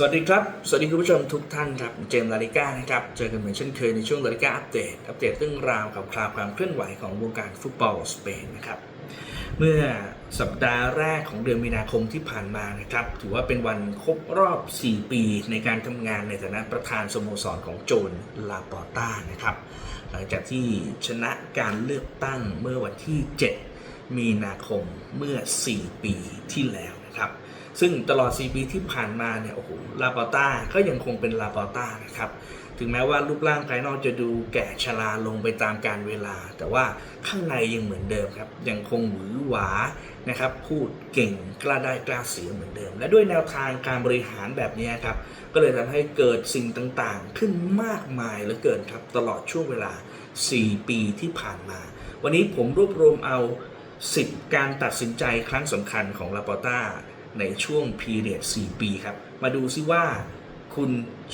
สวัสดีครับ สวัสดีคุณผู้ชมทุกท่านครับ เจมส์ลาลิก้านะครับ เจอกันเหมือนเช่นเคยในช่วงลาลิก้าอัปเดต อัปเดตเรื่องราวกับคราวความเคลื่อนไหวของวงการฟุตบอลสเปนนะครับ เมื่อสัปดาห์แรกของเดือนมีนาคมที่ผ่านมานะครับ ถือว่าเป็นวันครบรอบ 4 ปีในการทำงานในฐานะประธานสโมสรของโจนลาปอร์ต้านะครับ หลังจากที่ชนะการเลือกตั้งเมื่อวันที่ 7 มีนาคมเมื่อ 4 ปีที่แล้วนะครับ ซึ่งตลอด 4 ปีที่ผ่านมาเนี่ยโอ้โหลาปอต้าก็ยังคงเป็นลาปอต้านะครับถึงแม้ว่ารูปร่างภายนอกจะดูแก่ชราลงไปตามการเวลา แต่ว่าข้างในยังเหมือนเดิมครับยังคงหวือหวานะครับพูดเก่งกล้าได้กล้าเสียเหมือนเดิม และด้วยแนวทางการบริหารแบบนี้ครับก็เลยทำให้เกิดสิ่งต่างๆ ขึ้นมากมายเหลือเกินครับตลอดช่วงเวลา 4 ปีที่ผ่านมา วันนี้ผมรวบรวมเอา 10 การตัดสินใจครั้งสำคัญของลาปอต้า ในช่วงพีเรียด4ปีครับ มาดูซิว่าคุณ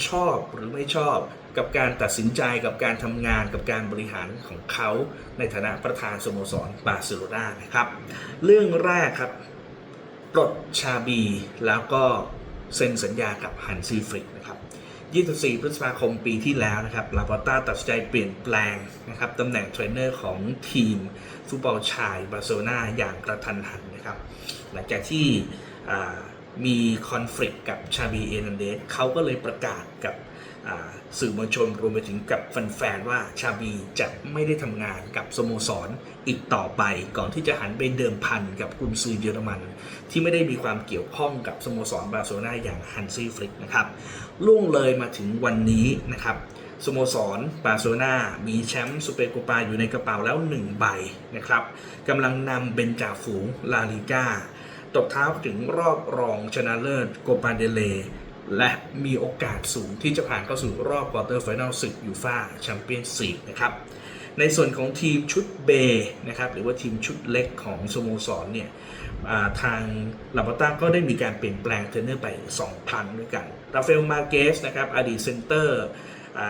ชอบหรือไม่ชอบกับการตัดสินใจกับการทำงานกับการบริหารของเขาในฐานะประธานสโมสรบาร์เซโลนานะครับ เรื่องแรกครับปลดชาบีแล้วก็เซ็นสัญญากับฮันซีฟริกนะครับ 24 พฤษภาคมปีที่แล้วนะครับลาปอต้าตัดสินใจเปลี่ยนแปลงนะครับตำแหน่งเทรนเนอร์ของทีมฟุตบอลชายบาร์เซโลนาอย่างกระทันหันนะครับ หลังจากที่ มีคอน FLICT กับชาบีเอนันเดสเขาก็เลยประกาศกับสื่อมวลชนรวมไปถึงกับแฟนๆว่าชาบีจะไม่ได้ทำงานกับสโมสรอีกต่อไป ก่อนที่จะหันไปเดิมพันกับกุนซือเยอรมัน ที่ไม่ได้มีความเกี่ยวข้องกับสโมสรบาร์เซโลนาอย่างฮันซี่ฟลิกนะครับล่วงเลยมาถึงวันนี้นะครับสโมสรบาร์เซโลนามีแชมป์ซูเปอร์โคปาอยู่ในกระเป๋าแล้ว 1 ใบนะครับกำลังนำเบนจาฝูงลาลิก้า ตบเท้าถึงรอบรองชนะเลิศโกปาเดเล และมีโอกาสสูงที่จะผ่านเข้าสู่รอบควอเตอร์ไฟแนลศึกยูฟ่าแชมเปี้ยนส์ลีกนะครับในส่วนของทีมชุดเบนะครับหรือว่าทีมชุดเล็กของสโมสรเนี่ยาทางลาปาต้าก็ได้มีการเปลี่ยนแปลงเทรนเนอร์ไป 2 ครั้งด้วยกันราเอลมาเกสนะครับอดีตเซนเตอร์อ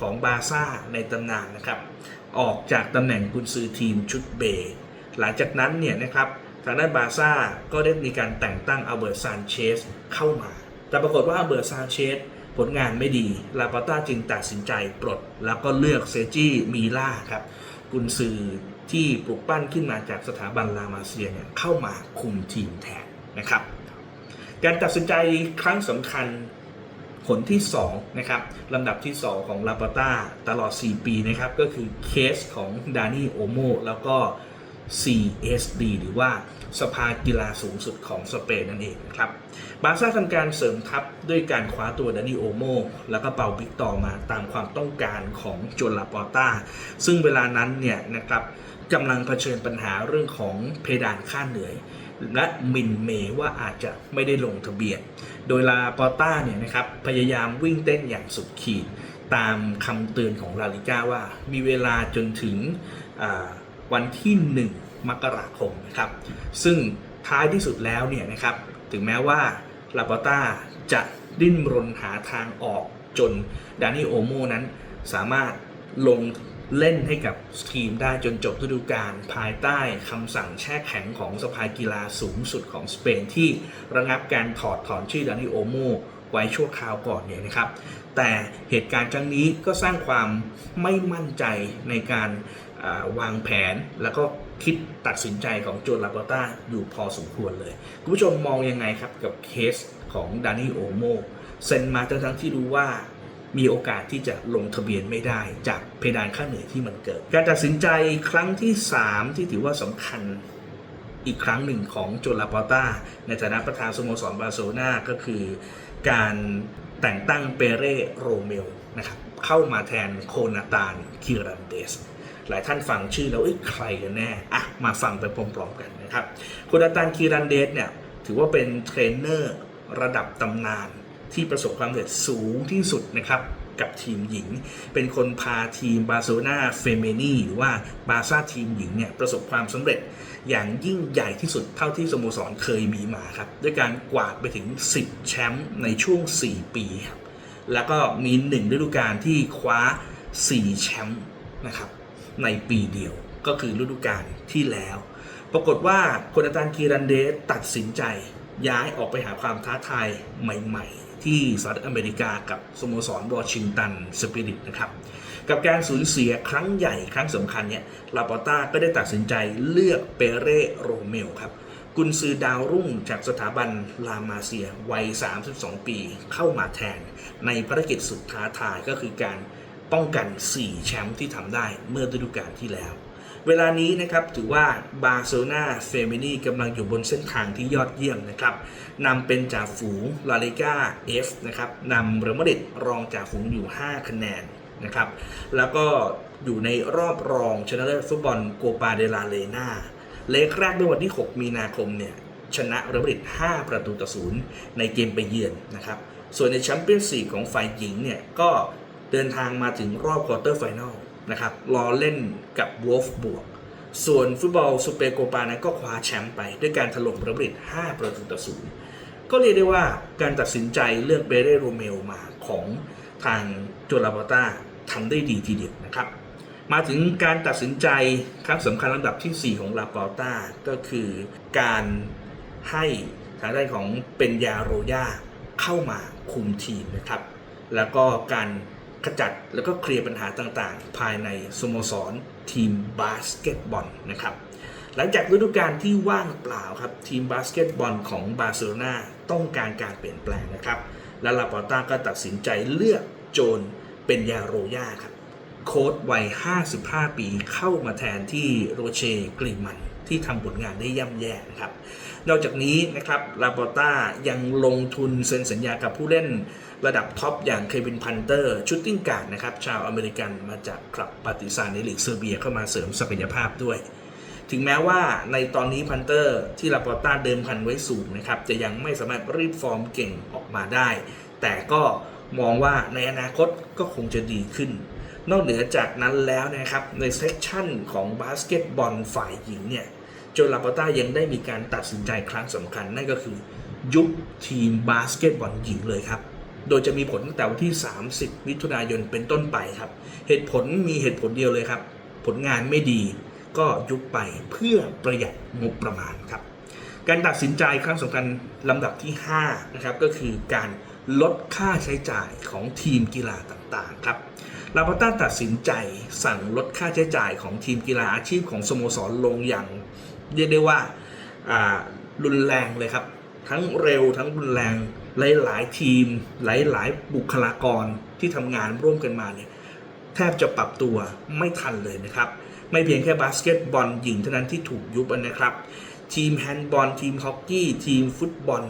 ของบาซ่าในตำนานนะครับ ออกจากตำแหน่งกุนซือทีมชุดเบ หลังจากนั้นเนี่ยนะครับ ทางด้านบาซ่าก็ได้มีการแต่งตั้งอัลเบิร์ตซานเชสเข้ามา แต่ปรากฏว่าอัลเบิร์ตซานเชสผลงานไม่ดี ลาปาต้าจึงตัดสินใจปลด แล้วก็เลือกเซจิมีล่าครับ กุนซือที่ปลุกปั้นขึ้นมาจากสถาบันลามาเซียเนี่ยเข้ามาคุมทีมแทนนะครับ การตัดสินใจครั้งสำคัญผลที่2นะครับลำดับที่ 2 ของลาปาต้าตลอด 4 ปีนะครับ ก็คือเคสของดานี่โอโมแล้วก็ CSD หรือว่าสภากีฬาสูงสุดของสเปนนั่นเองนะครับ บาซ่าทำการเสริมทัพด้วยการคว้าตัวดานิโอโมแล้วก็เปาบิกตอร์มาตามความต้องการของโจลาปอร์ต้า ซึ่งเวลานั้นเนี่ยนะครับกำลังเผชิญปัญหาเรื่องของเพดานค่าเหนื่อย และมินเมว่าอาจจะไม่ได้ลงทะเบียน โดยลาปอร์ต้าเนี่ยนะครับพยายามวิ่งเต้นอย่างสุดขีด ตามคำเตือนของลาลิก้าว่ามีเวลาจนถึงอ่า วันที่ 1 มกราคมนะครับ ซึ่งท้ายที่สุดแล้วเนี่ยนะครับ ถึงแม้ว่าลาปอต้าจะดิ้นรนหาทางออกจนดานิโอโมนั้นสามารถลงเล่นให้กับทีมได้จนจบฤดูกาลภายใต้คำสั่งแช่แข็งของสภากีฬาสูงสุดของสเปนที่ระงับการถอดถอนชื่อดานิโอโมไว้ชั่วคราวก่อนเนี่ยนะครับ แต่เหตุการณ์ครั้งนี้ก็สร้างความไม่มั่นใจในการวางแผนแล้วก็คิดตัดสินใจของโจลาปอต้าอยู่พอสมควรเลย คุณผู้ชมมองยังไงครับกับเคสของดานิโอโมเซ็นมาทั้งๆที่รู้ว่ามีโอกาสที่จะลงทะเบียนไม่ได้จากเพดานค่าเหนื่อยที่มันเกิด การตัดสินใจครั้งที่ 3 ที่ถือว่าสำคัญอีกครั้งหนึ่งของโจลาปอต้าในฐานะประธานสโมสรบาร์เซโลนาก็คือการ แต่งตั้งเปเร่โรเมลนะครับเข้ามาแทนโคนาตานคิรันเดสหลายท่านฟังชื่อแล้วเอ้ยใครกันแน่อะมาฟังไปพร้อมๆกันนะครับโคนาตานคิรันเดสเนี่ยถือว่าเป็นเทรนเนอร์ระดับตำนานที่ประสบความสำเร็จสูงที่สุดนะครับกับทีมหญิง เป็นคนพาทีมบาร์เซโลนาเฟเมนีหรือว่าบาร์ซ่าทีมหญิงเนี่ยประสบความสำเร็จ อย่างยิ่งใหญ่ที่สุดเท่าที่สโมสรเคยมีมาครับ ด้วยการกวาดไปถึง 10 แชมป์ในช่วง 4 ปีครับแล้วก็มีหนึ่งฤดูกาลที่คว้า 4 แชมป์นะครับในปีเดียวก็คือฤดูกาลที่แล้ว ปรากฏว่าคนาตานคีรันเดสตัดสินใจย้ายออกไปหาความท้าทายใหม่ ๆ ที่สหรัฐอเมริกากับสโมสรวอชิงตันสปิริตนะครับ กับการสูญเสียครั้งใหญ่ครั้งสำคัญเนี่ยลาปอต้าก็ได้ตัดสินใจเลือกเปเรโรเมลครับกุนซือดาวรุ่งจากสถาบันลามาเซียวัย 32 ปี เข้ามาแทน ในภารกิจสุดท้าทายก็คือการป้องกัน 4 แชมป์ที่ทำได้เมื่อฤดูกาลที่แล้ว เวลานี้นะครับถือว่าบาร์เซโลนาเฟมินีกำลังอยู่บนเส้นทางที่ยอดเยี่ยมนะครับนำเป็นจ่าฝูงลาลิก้า F นะครับนำเรอัลมาดริดรองจ่าฝูงอยู่ 5 คะแนน นะครับ แล้วก็อยู่ในรอบรองชนะเลิศฟุตบอลโกปาเดลาเลนาเลกแรกเมื่อวันที่ 6 มีนาคมเนี่ยชนะเรอัลมาดริด5ประตูต่อศูนย์ในเกมไปเยือนนะครับ ส่วนในแชมเปี้ยนส์ลีกของฝ่ายหญิงเนี่ยก็เดินทางมาถึงรอบควอเตอร์ไฟแนลนะครับ รอเล่นกับวอลฟบวก ส่วนฟุตบอลซูเปอร์โกปานั้นก็คว้าแชมป์ไปด้วยการถล่มเรอัลมาดริด5ประตูต่อศูนย์ก็เรียกได้ว่าการตัดสินใจเลือกเบเรโรเมลมาของทาง จูลาปาต้าทำได้ดีทีเดียวนะครับ มาถึงการตัดสินใจครั้งสำคัญลำดับทีสี่ 4 ของลาปอต้าก็คือการให้ทางด้านของเป็นยาโรยาเข้ามาคุมทีมนะครับ แล้วก็การขจัดแล้วก็เคลียร์ปัญหาต่างๆ ภายในสโมสรทีมบาสเกตบอลนะครับหลังจากฤดูกาลที่ว่างเปล่าครับ ทีมบาสเกตบอลของบาร์เซโลนาต้องการการเปลี่ยนแปลงนะครับ และลาปอต้าก็ตัดสินใจเลือก โจนเป็นยาโรยาครับ โค้ดวัย 55 ปีเข้ามาแทนที่โรเชกรีมันที่ทำผลงานได้ย่ำแย่นะครับ นอกจากนี้นะครับลาปอต้ายังลงทุนเซ็นสัญญากับผู้เล่นระดับท็อปอย่างเควินพันเตอร์ชุดติ้งการ์ดนะครับชาวอเมริกันมาจากคลับปาติซานในลีกเซอร์เบียเข้ามาเสริมศักยภาพด้วย ถึงแม้ว่าในตอนนี้พันเตอร์ที่ลาปอต้าเดิมพันไว้สูงนะครับ จะยังไม่สามารถรีบฟอร์มเก่งออกมาได้ แต่ก็ มองว่าในอนาคตก็คงจะดีขึ้น นอกเหนือจากนั้นแล้วนะครับ ในเซกชันของบาสเกตบอลฝ่ายหญิงเนี่ยโจลาปาต้ายังได้มีการตัดสินใจครั้งสำคัญ นั่นก็คือ ยุบทีมบาสเกตบอลหญิงเลยครับ โดยจะมีผลตั้งแต่วันที่ 30 มิถุนายนเป็นต้นไปครับ เหตุผลมีเหตุผลเดียวเลยครับ ผลงานไม่ดีก็ยุบไปเพื่อประหยัดงบประมาณครับ การตัดสินใจครั้งสำคัญลำดับที่ 5 นะครับ ก็คือการ ลดค่าใช้จ่ายของทีมกีฬาต่างๆครับลาปาต้าตัดสินใจสั่งลดค่าใช้จ่ายของทีมกีฬาอาชีพของสโมสรลงอย่างเรียกได้ว่าอ่ารุนแรงเลยครับ ทั้งเร็วทั้งรุนแรงหลายๆทีมหลายๆบุคลากรที่ทำงานร่วมกันมาเนี่ยแทบจะปรับตัวไม่ทันเลยนะครับ ไม่เพียงแค่บาสเกตบอลหญิงเท่านั้นที่ถูกยุบนะครับ ทีมแฮนด์บอลทีมฮอกกี้ ทีมฟุตบอล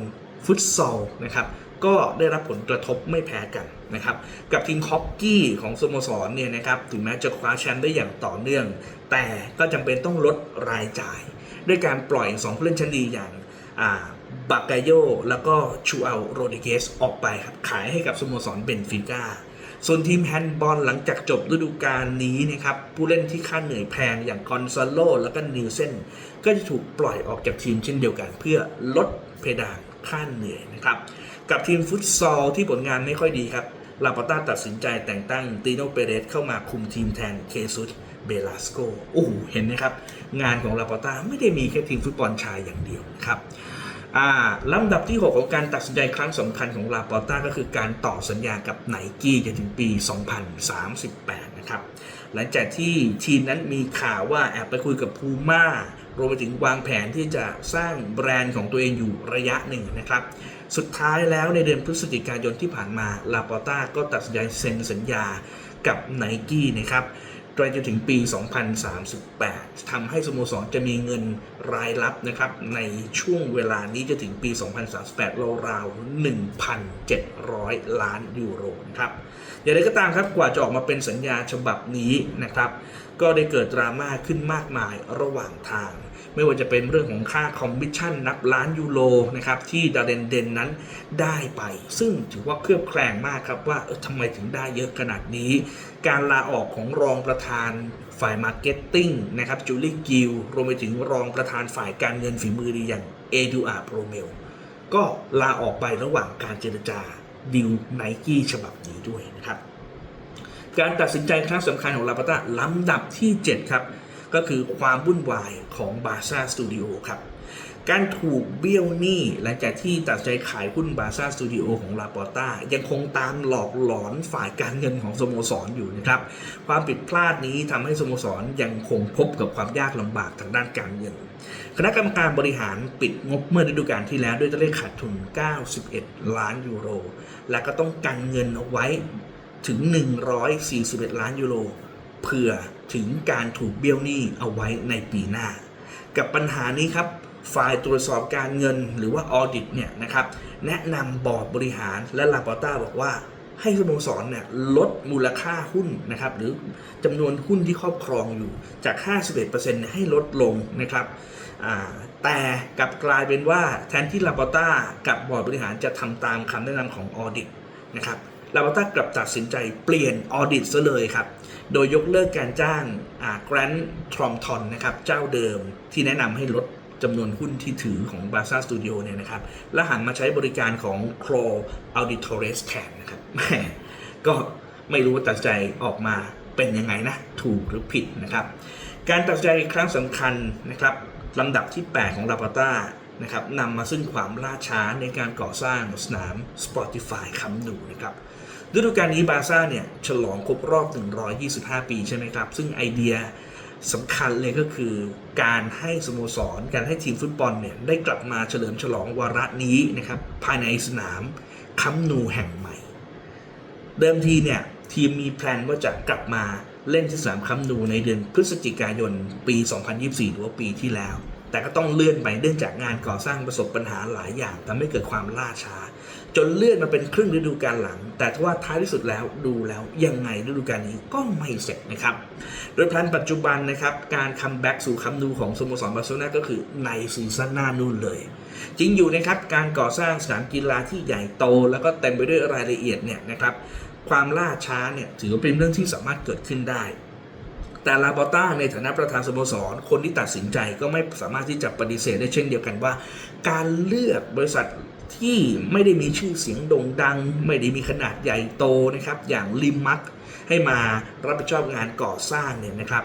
ฟุตซอลนะครับ ก็ได้รับผลกระทบไม่แพ้กันนะครับกับทีมฮอกกี้ของสโมสรเนี่ยนะครับถึงแม้จะคว้าแชมป์ได้อย่างต่อเนื่อง แต่ก็จำเป็นต้องลดรายจ่าย ด้วยการปล่อย 2 ผู้เล่นชั้นดีอย่างอ่ากกาโยแล้วก็ชูอัลโรดิเกสออกไปครับขายให้กับสโมสรเบนฟิก้าส่วนทีมแฮนด์บอลหลังจากจบฤดูกาลนี้นะครับผู้เล่นที่ค่าเหนื่อยแพงอย่างกอนซาโลแล้วก็นิวเซนก็จะถูกปล่อยออกจากทีมเช่นเดียวกัน เพื่อลดเพดานค่าเหนื่อยนะครับ กับทีมฟุตซอลที่ผลงานไม่ค่อยดีครับลาปาต้าตัดสินใจแต่งตั้งตีโนเปเรสเข้ามาคุมทีมแทนเคซุสเบลาสโกโอ้โหเห็นไหมครับ งานของลาปาต้าไม่ได้มีแค่ทีมฟุตบอลชายอย่างเดียวนะครับอ่าลำดับที่ 6 ของการตัดสินใจครั้งสำคัญของลาปอต้าก็คือการต่อสัญญากับไนกี้จนถึงปี 2038 นะครับ หลังจากที่ทีมนั้นมีข่าวว่าแอบไปคุยกับพูม่ารวมไปถึงวางแผนที่จะสร้างแบรนด์ของตัวเองอยู่ระยะหนึ่งนะครับ สุดท้ายแล้วในเดือนพฤศจิกายนที่ผ่านมาลาปอต้าก็ตัดสินใจเซ็นสัญญากับไนกี้นะครับไปจนถึงปี 2038ทำให้สโมสรจะมีเงินรายรับนะครับ ในช่วงเวลานี้จะถึงปี 2038 ราวๆ 1,700 ล้านยูโรนะครับ อย่างไรก็ตามครับ กว่าจะออกมาเป็นสัญญาฉบับนี้นะครับ ก็ได้เกิดดราม่าขึ้นมากมายระหว่างทาง ไม่ว่าจะเป็นเรื่องของค่าคอมมิชชั่นนับล้านยูโรนะครับที่ดาเรนเดนนั้นได้ไป ซึ่งถือว่าเคลือบแคลงมากครับว่าเออทำไมถึงได้เยอะขนาดนี้ การลาออกของรองประธานฝ่ายมาร์เก็ตติ้งนะครับจูลี่กิลรวมไปถึงรองประธานฝ่ายการเงินฝีมือดีอย่างเอดูอาร์โปรเมลก็ลาออกไประหว่างการเจรจาดิวไนกี้ฉบับนี้ด้วยนะครับ การตัดสินใจครั้งสำคัญของลาปาต้าลำดับที่ 7 ครับ ก็คือความวุ่นวายของบาซ่าสตูดิโอครับ การถูกเบี้ยวหนี้หลังจากที่ตัดใจขายหุ้นบาซ่าสตูดิโอของลาปอต้ายังคงตามหลอกหลอนฝ่ายการเงินของสโมสรอยู่นะครับ ความผิดพลาดนี้ทำให้สโมสรยังคงพบกับความยากลำบากทางด้านการเงิน คณะกรรมการบริหารปิดงบเมื่อฤดูกาลที่แล้วด้วยตัวเลขขาดทุน 91 ล้านยูโร และก็ต้องกันเงินเอาไว้ถึง 141 ล้านยูโร เพื่อถึงการถูกเบี้ยวหนี้เอาไว้ในปีหน้า กับปัญหานี้ครับฝ่ายตรวจสอบการเงินหรือว่าออดิตเนี่ยนะครับแนะนำบอร์ดบริหารและลาปอต้าบอกว่าให้สโมสรเนี่ยลดมูลค่าหุ้นนะครับหรือจำนวนหุ้นที่ครอบครองอยู่จาก 51%เนี่ยให้ลดลงนะครับแต่กลับกลายเป็นว่าแทนที่ลาปอต้ากับบอร์ดบริหารจะทำตามคำแนะนำของออดิตนะครับ ลาปอต้ากลับตัดสินใจเปลี่ยนออดิตซะเลยครับ โดยยกเลิกการจ้างแกรนด์ทรอมทอนนะครับเจ้าเดิมที่แนะนำให้ลดจำนวนหุ้นที่ถือของบาซ่าสตูดิโอเนี่ยนะครับ และหันมาใช้บริการของ c r o Auditores แทนนะครับแหมก็ไม่รู้ว่าตัดใจออกมาเป็นยังไงนะ ถูกหรือผิดนะครับ การตัดใจครั้งสำคัญนะครับลำดับที่ 8 ของลาปาต้านะครับนำมาซึ่งความล่าช้าในการก่อสร้างสนาม Spotify คำหนูนะครับ ฤดูกาลนี้บาซ่าเนี่ยฉลองครบรอบ 125 ปีใช่ไหมครับ ซึ่งไอเดียสำคัญเลยก็คือการให้สโมสร การให้ทีมฟุตบอลเนี่ยได้กลับมาเฉลิมฉลองวาระนี้นะครับภายในสนามคัมนูแห่งใหม่ เดิมทีเนี่ยทีมมีแพลนว่าจะกลับมาเล่นที่สนามคัมนูในเดือนพฤศจิกายนปี 2024 หรือว่าปีที่แล้ว แต่ก็ต้องเลื่อนไปเนื่องจากงานก่อสร้างประสบปัญหาหลายอย่างทำให้เกิดความล่าช้า จนเลื่อนมาเป็นครึ่งฤดูกาลหลัง แต่ว่าท้ายที่สุดแล้วดูแล้วยังไงฤดูกาลนี้ก็ไม่เสร็จนะครับ โดยแผนปัจจุบันนะครับการคัมแบ็กสู่คัมนูของสโมสรบาร์เซโลนาก็คือในซีซั่นหน้านู่นเลย จริงอยู่นะครับการก่อสร้างสนามกีฬาที่ใหญ่โต แล้วก็เต็มไปด้วยรายละเอียดเนี่ยนะครับความล่าช้าเนี่ยถือว่าเป็นเรื่องที่สามารถเกิดขึ้นได้แต่ลาบอต้าในฐานะประธานสโมสร คนที่ตัดสินใจก็ไม่สามารถที่จะปฏิเสธได้เช่นเดียวกันว่า การเลือกบริษัท ที่ไม่ได้มีชื่อเสียงโด่งดัง ไม่ได้มีขนาดใหญ่โตนะครับ อย่างลิมมักให้มารับผิดชอบงานก่อสร้างเนี่ยนะครับ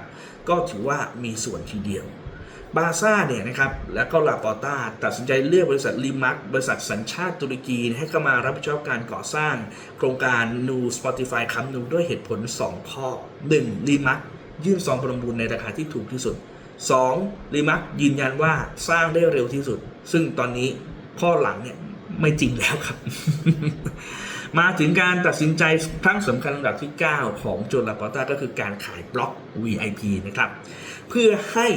ก็ถือว่ามีส่วนทีเดียวบาซ่าเนี่ยนะครับแล้วก็ลาปอต้าตัดสินใจเลือกบริษัทลิมักบริษัทสัญชาติตุรกีให้เข้ามารับผิดชอบการก่อสร้าง โครงการ New Spotify คัมนูด้วยเหตุผล 2 ข้อ 1. ลิมักยื่นซองประมูลในราคาที่ถูกที่สุด 2. ลิมักยืนยันว่าสร้างได้เร็วที่สุด ซึ่งตอนนี้ข้อหลังเนี่ย ไม่จริงแล้วครับ มาถึงการตัดสินใจครั้งสำคัญลำดับที่ 9 ของโจลาปอต้าก็คือการขายบล็อก VIP นะครับ เพื่อให้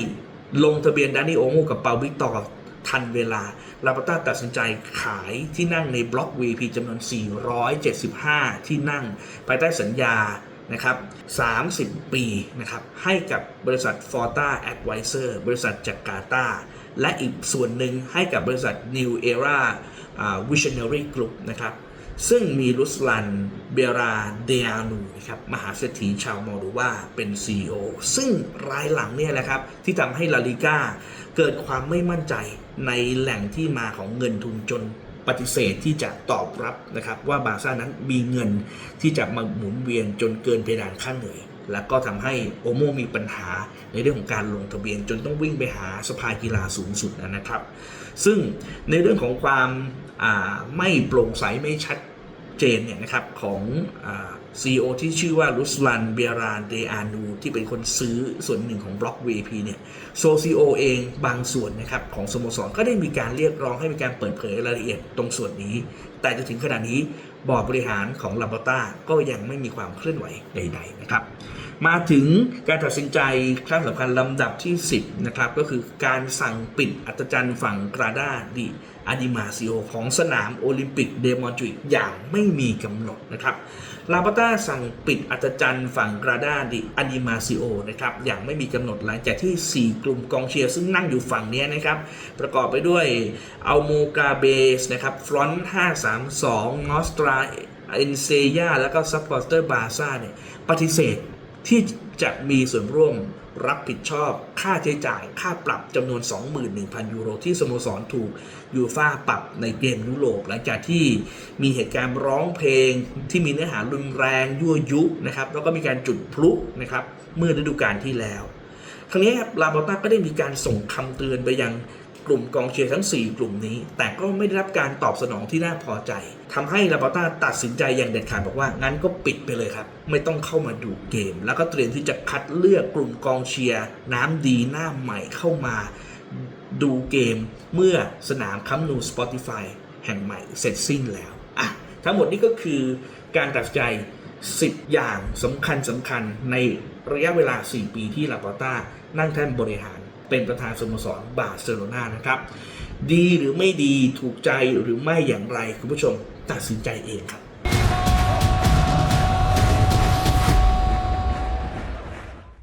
ลงทะเบียนดานิโอโมกับเปาวิกตอร์ทันเวลา ลาปาต้าตัดสินใจขายที่นั่งในบล็อก VIP จำนวน 475 ที่นั่ง ภายใต้สัญญา นะครับ 30 ปีนะครับ ให้กับบริษัท Forta Advisor บริษัทจากการตา และอีกส่วนหนึ่งให้กับบริษัท New Era อ่า Visionary Group นะครับ ซึ่งมีรุสลัน เบราเดอานูนะครับ มหาเศรษฐีชาวมอลโดวาเป็น CEO ซึ่งรายหลังเนี่ยแหละครับ ที่ทำให้ลาลิก้าเกิดความไม่มั่นใจในแหล่งที่มาของเงินทุนจน ปฏิเสธที่จะตอบรับนะครับว่าบาซ่านั้นมีเงินที่จะมาหมุนเวียนจนเกินเพดานค่าเหนื่อย แล้วก็ทำให้โอโมมีปัญหาในเรื่องของการลงทะเบียนจนต้องวิ่งไปหาสภากีฬาสูงสุดนะครับ ซึ่งในเรื่องของความไม่โปร่งใสไม่ชัดเจนเนี่ยนะครับของ ซีอที่ชื่อว่ารุสลันเบียรานเดอานูที่เป็นคนซื้อส่วนหนึ่งของบล็อก VP เนี่ยโซซีโอเองบางส่วนนะครับของสโมสรก็ได้มีการเรียกร้องให้มีการเปิดเผยรายละเอียดตรงส่วนนี้ แต่จนถึงขณะนี้บอร์ดบริหารของลาบอต้าก็ยังไม่มีความเคลื่อนไหวใด ๆ นะครับ มาถึงการตัดสินใจครั้งสำคัญลำดับที่ 10 นะครับ ก็คือการสั่งปิดอัตจันฝั่งกราดาดิอาดิมาซิโอของสนามโอลิมปิกเดมอนทริอย่างไม่มีกำหนดนะครับ ลาปาต้าสั่งปิดอัตจันท์ฝั่งกราดาดิอาดิมาซิโอนะครับอย่างไม่มีกำหนดหลังจากที่ 4 กลุ่มกองเชียร์ซึ่งนั่งอยู่ฝั่งนี้นะครับ ประกอบไปด้วยอัลโมกาเบสนะครับฟรอนต์532นอสตราเอนเซียแล้วก็ซัพพอร์เตอร์บาซ่าเนี่ยปฏิเสธที่จะมีส่วนร่วม รับผิดชอบค่าใช้จ่ายค่าปรับจำนวน 21,000 ยูโรที่สโมสรถูกยูฟ่าปรับในเกมยุโรป หลังจากที่มีเหตุการณ์ร้องเพลงที่มีเนื้อหารุนแรงยั่วยุนะครับแล้วก็มีการจุดพลุนะครับเมื่อฤดูกาลที่แล้วครั้งนี้ครับลาบอต้าก็ได้มีการส่งคำเตือนไปยัง กลุ่มกองเชียร์ทั้ง 4 กลุ่มนี้ แต่ก็ไม่ได้รับการตอบสนองที่น่าพอใจทำให้ลาบอต้าตัดสินใจอย่างเด็ดขาดบอกว่างั้นก็ปิดไปเลยครับ ไม่ต้องเข้ามาดูเกม แล้วก็เตรียมที่จะคัดเลือกกลุ่มกองเชียร์น้ำดีหน้าใหม่เข้ามาดูเกมเมื่อสนามคัมนู Spotify แห่งใหม่เสร็จสิ้นแล้วอะทั้งหมดนี้ก็คือการตัดใจ 10 อย่างสำคัญสำคัญในระยะเวลา 4 ปีที่ลาปอต้านั่งแท่นบริหาร เป็นประธานสโมสรบาร์เซโลนานะครับ ดีหรือไม่ดีถูกใจหรือไม่อย่างไรคุณผู้ชมตัดสินใจเองครับ